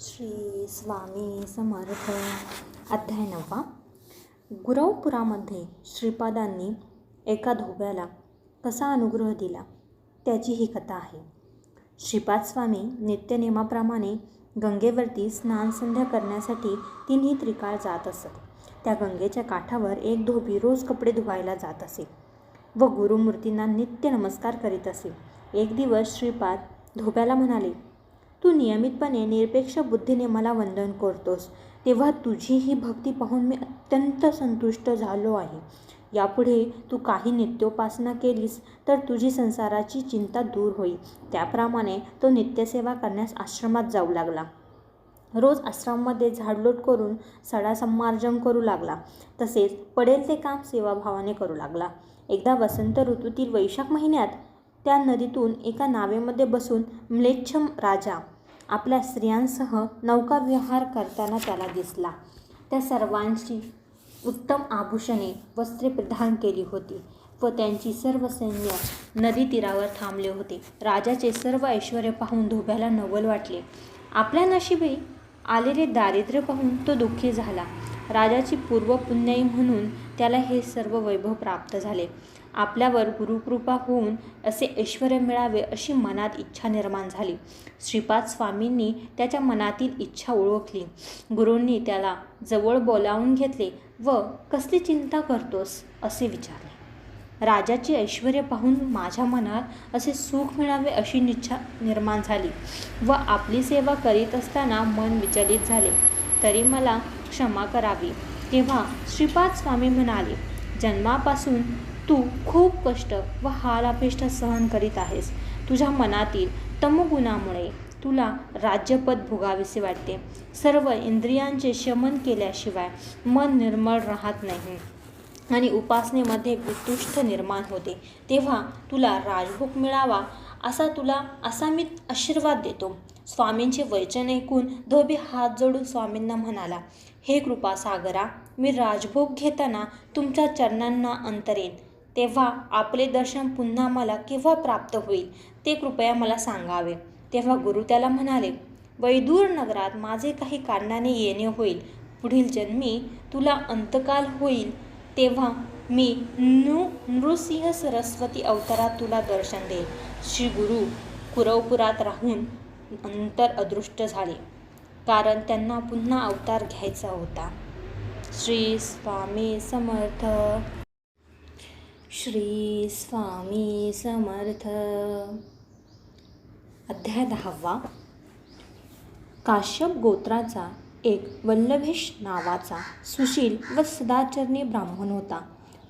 श्री स्वामी समर्थ. अध्याय नववा. गुरवपुरामध्ये श्रीपादांनी एका धोब्याला कसा अनुग्रह दिला त्याची ही कथा आहे. श्रीपाद स्वामी नित्यनेमाप्रमाणे गंगेवरती स्नान संध्या करण्यासाठी तिन्ही त्रिकाळ जात असत. त्या गंगेच्या काठावर एक धोबी रोज कपडे धुवायला जात असे व गुरुमूर्तींना नित्य नमस्कार करीत असे. एक दिवस श्रीपाद धोब्याला म्हणाले तू नियमितपणे निरपेक्ष बुद्धीने मला वंदन करतोस तेव्हा तुझी ही भक्ती पाहून मी अत्यंत संतुष्ट झालो आहे. यापुढे तू काही नित्योपासना केलीस तर तुझी संसाराची चिंता दूर होईल. त्याप्रमाणे तो नित्यसेवा करण्यास आश्रमात जाऊ लागला. रोज आश्रममध्ये झाडलोट करून सडा संमार्जन करू लागला. तसेच पडेल ते काम सेवाभावाने करू लागला. एकदा वसंत ऋतूतील वैशाख महिन्यात त्या नदीतून एका नावेमध्ये बसून म्लेच्छम राजा आपल्या स्त्रियांसह नौकाविहार करताना त्याला दिसला. त्या सर्वांची उत्तम आभूषणे वस्त्रे प्रदान केली होती व त्यांची सर्व सैन्य नदी तीरावर थांबले होते. राजाचे सर्व ऐश्वर पाहून धोब्याला नवल वाटले. आपल्या नशिबी आलेले दारिद्र्य पाहून तो दुःखी झाला. राजाची पूर्व पुण्याई म्हणून त्याला हे सर्व वैभव प्राप्त झाले. आपल्यावर गुरुकृपा होऊन असे ऐश्वर मिळावे अशी मनात इच्छा निर्माण झाली. श्रीपाद स्वामींनी त्याच्या मनातील इच्छा ओळखली. गुरूंनी त्याला जवळ बोलावून घेतले व कसली चिंता करतोस? असे विचारले. राजाची ऐश्वर पाहून माझ्या मनात असे सुख मिळावे अशी इच्छा निर्माण झाली व आपली सेवा करीत असताना मन विचलित झाले. तरी मला क्षमा करावी. तेव्हा श्रीपाद स्वामी म्हणाले जन्मापासून तू खूप कष्ट व हालापेष्ट सहन करीत आहेस. तुझ्या मनातील तमगुणामुळे तुला राज्यपद भोगावेसे वाटते. सर्व इंद्रियांचे शमन केल्याशिवाय मन निर्मळ राहत नाही. आणि उपासनेमध्ये उत्कृष्ट निर्माण होते. तेव्हा तुला राजभोग मिळावा असा तुला असा मी आशीर्वाद देतो. स्वामींचे वचन ऐकून धोबी हात जोडून स्वामींना म्हणाला हे कृपा सागरा मी राजभोग घेताना तुमच्या चरणांना अंतरेन तेव्हा आपले दर्शन पुन्हा मला केव्हा प्राप्त होईल ते कृपया मला सांगावे. तेव्हा गुरु त्याला म्हणाले वैदूर नगरात माझे काही कारणाने येणे होईल. पुढील जन्मी तुला अंतकाल होईल. तेव्हा मी नृ नृसिंह सरस्वती अवतारात तुला दर्शन देईल. श्री गुरु कुरवपुरात राहून नंतर अदृष्ट झाले कारण त्यांना पुन्हा अवतार घ्यायचा होता. श्री स्वामी समर्थ. श्री स्वामी समर्थ. अध्याय दहावा. काश्यप गोत्राचा एक वल्लभेश नावाचा सुशील व सदाचरणी ब्राह्मण होता.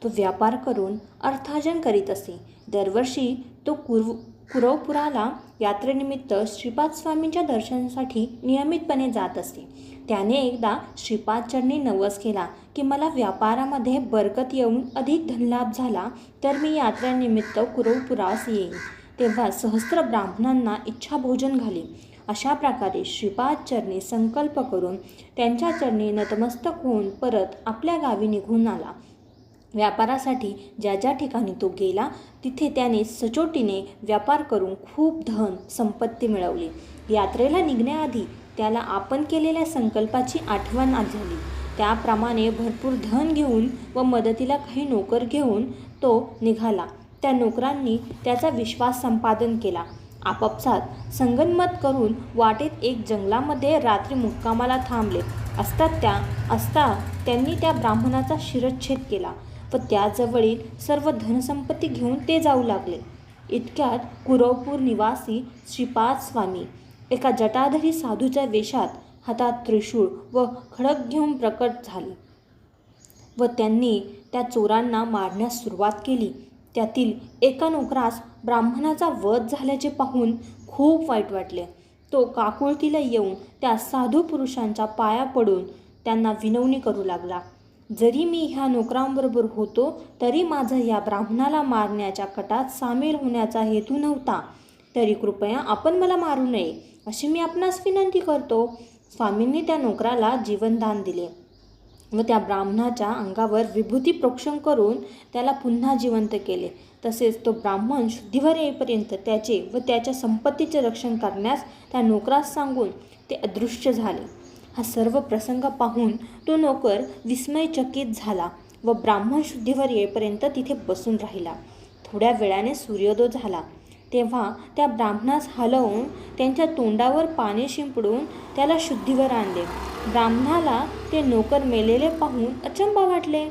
तो व्यापार करून अर्थार्जन करीत असे. दरवर्षी तो कुर्व पुरवपुराला यात्रेनिमित्त श्रीपाद स्वामींच्या दर्शनासाठी नियमितपणे जात असते. त्याने एकदा श्रीपादचरणी नवस केला की मला व्यापारामध्ये बरकत येऊन अधिक धनलाभ झाला तर मी यात्रेनिमित्त कुरवपुरास येईन. तेव्हा सहस्त्र ब्राह्मणांना इच्छा भोजन घाली अशा प्रकारे श्रीपाद चरणी संकल्प करून त्यांच्या चरणी नतमस्तक होऊन परत आपल्या गावी निघून आला. व्यापारासाठी ज्या ज्या ठिकाणी तो गेला तिथे त्याने सचोटीने व्यापार करून खूप धन संपत्ती मिळवली. यात्रेला निघण्याआधी त्याला आपण केलेल्या संकल्पाची आठवण झाली. त्याप्रमाणे भरपूर धन घेऊन व मदतीला काही नोकर घेऊन तो निघाला. त्या नोकरांनी त्याचा विश्वास संपादन केला. आपापसात संगनमत करून वाटेत एक जंगलामध्ये रात्री मुक्कामाला थांबले. असतात त्या असता त्यांनी त्या ब्राह्मणाचा शिरच्छेद केला. व त्याजवळील सर्व धनसंपत्ती घेऊन ते जाऊ लागले. इतक्यात कुरवपूर निवासी श्रीपाद स्वामी एका जटाधरी साधूच्या वेशात हातात त्रिशूळ व खडक घेऊन प्रकट झाले व त्यांनी त्या चोरांना मारण्यास सुरुवात केली. त्यातील एका नोकरास ब्राह्मणाचा वध झाल्याचे पाहून खूप वाईट वाटले. तो काकुळतीला येऊन त्या साधू पुरुषांच्या पाया पडून त्यांना विनवणी करू लागला. जरी मी ह्या नोकरांबरोबर होतो तरी माझा या ब्राह्मणाला मारण्याच्या कटात सामील होण्याचा हेतू नव्हता. तरी कृपया आपण मला मारू नये अशी मी आपणास विनंती करतो. स्वामींनी त्या नोकराला जीवनदान दिले व त्या ब्राह्मणाच्या अंगावर विभूती प्रोक्षण करून त्याला पुन्हा जिवंत केले. तसेच तो ब्राह्मण शुद्धीवर येईपर्यंत त्याचे व त्याच्या संपत्तीचे रक्षण करण्यास त्या नोकरास सांगून ते अदृश्य झाले. हा सर्व प्रसंग पाहून तो नोकर विस्मयचकित झाला व ब्राह्मण शुद्धीवर येईपर्यंत तिथे बसून राहिला. थोड्या वेळाने सूर्योदय झाला. तेव्हा त्या ब्राह्मणास हलवून त्यांच्या तोंडावर पाणी शिंपडून त्याला शुद्धीवर आणले. ब्राह्मणाला ते नोकर मेलेले पाहून अचंबा वाटले.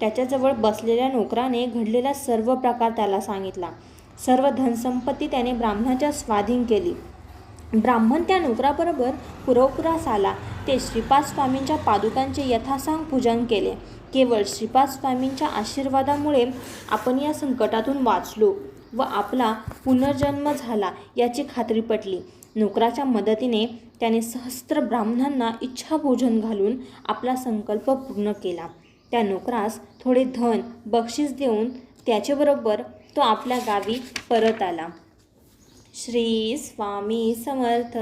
त्याच्याजवळ बसलेल्या नोकराने घडलेला सर्व प्रकार त्याला सांगितला. सर्व धनसंपत्ती त्याने ब्राह्मणाच्या स्वाधीन केली. ब्राह्मण त्या नोकराबरोबर पुरवपुरास आला. ते श्रीपाद स्वामींच्या पादुकांचे यथासांग पूजन केले. केवळ श्रीपाद स्वामींच्या आशीर्वादामुळे आपण या संकटातून वाचलो व आपला पुनर्जन्म झाला याची खात्री पटली. नोकराच्या मदतीने त्याने सहस्त्र ब्राह्मणांना इच्छाभोजन घालून आपला संकल्प पूर्ण केला. त्या नोकरास थोडे धन बक्षीस देऊन त्याच्याबरोबर तो आपल्या गावी परत आला. श्री स्वामी समर्थ.